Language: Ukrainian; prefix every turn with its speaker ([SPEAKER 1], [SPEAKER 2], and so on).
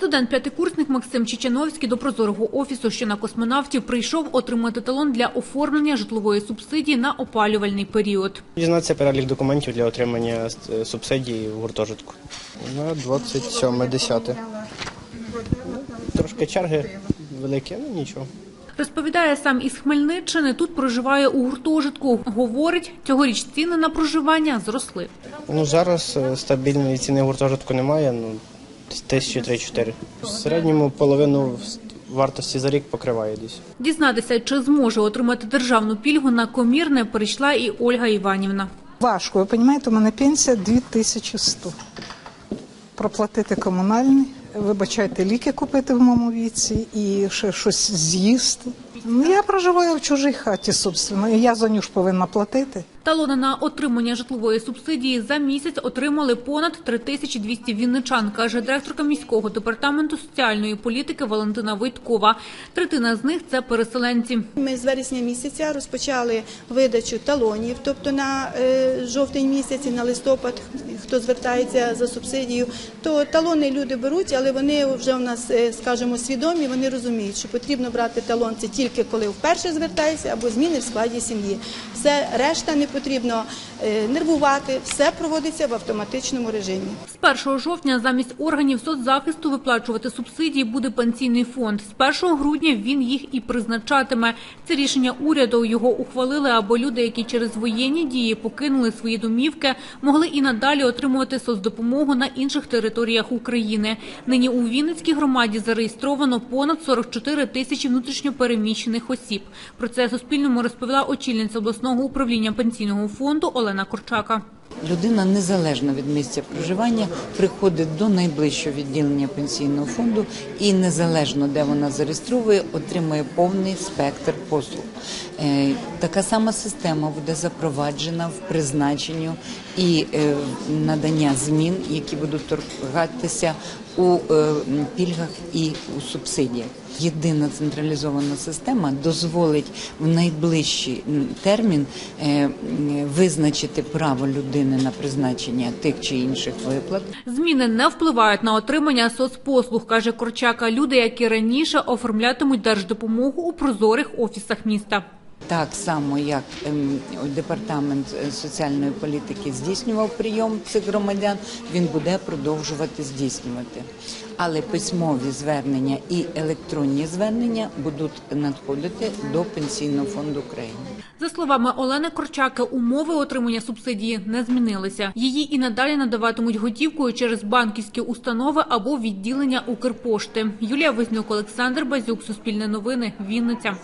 [SPEAKER 1] Студент-п'ятикурсник Максим Чечановський до прозорого офісу, що на космонавтів, прийшов отримати талон для оформлення житлової субсидії на опалювальний період.
[SPEAKER 2] Дізнатися перелік документів для отримання е, субсидії в гуртожитку. На 27.10. Трошки черги великі, ну нічого.
[SPEAKER 1] Розповідає сам із Хмельниччини, тут проживає у гуртожитку. Говорить, цьогоріч ціни на проживання зросли.
[SPEAKER 2] Ну зараз е, стабільної ціни гуртожитку немає, ну десь тисячі три-чотири. В середньому половину вартості за рік покриває десь.
[SPEAKER 1] Дізнатися, чи зможе отримати державну пільгу на комірне, прийшла і Ольга Іванівна.
[SPEAKER 3] Важко, ви розумієте, у мене пенсія 2100. Проплатити комунальний, вибачайте, ліки купити в моєму віці і ще щось з'їсти. Ну, я проживаю в чужій хаті, собственно, і я за нього ж повинна платити.
[SPEAKER 1] Талони на отримання житлової субсидії за місяць отримали понад 3200 вінничан, каже директорка міського департаменту соціальної політики Валентина Войткова. Третина з них це переселенці.
[SPEAKER 4] Ми з вересня місяця розпочали видачу талонів, тобто на е, жовтень місяць і на листопад, хто звертається за субсидію, то талони люди беруть, але вони вже у нас, е, скажімо, свідомі, вони розуміють, що потрібно брати талон це тільки коли вперше звертається або зміни в складі сім'ї. Все решта не потрібно е, нервувати, все проводиться в автоматичному режимі.
[SPEAKER 1] З 1 жовтня замість органів соцзахисту виплачувати субсидії буде пенсійний фонд. З 1 грудня він їх і призначатиме. Це рішення уряду його ухвалили, аби люди, які через воєнні дії покинули свої домівки, могли і надалі отримувати соцдопомогу на інших територіях України. Нині у Вінницькій громаді зареєстровано понад 44 тисячі внутрішньопереміщених осіб. Про це Суспільному розповіла очільниця обласного управління пенсійного фонду Олена Корчака.
[SPEAKER 5] Людина незалежно від місця проживання приходить до найближчого відділення пенсійного фонду і незалежно де вона зареєстровує, отримує повний спектр послуг. Е, Така сама система буде запроваджена в призначенню і е, надання змін, які будуть торгатися у е, пільгах і у субсидіях. Єдина централізована система дозволить в найближчий термін е, визначити право людини на призначення тих чи інших виплат.
[SPEAKER 1] Зміни не впливають на отримання соцпослуг, каже Корчака. Люди, які раніше оформлятимуть держдопомогу у прозорих офісах міста.
[SPEAKER 5] Так само, як ем, департамент е, соціальної політики здійснював прийом цих громадян, він буде продовжувати здійснювати. Але письмові звернення і електронні звернення будуть надходити до пенсійного фонду України.
[SPEAKER 1] За словами Олени Корчаки, умови отримання субсидії не змінилися. Її і надалі надаватимуть готівкою через банківські установи або відділення Укрпошти. Юлія Вознюк, Олександр Базюк, Суспільне новини, Вінниця.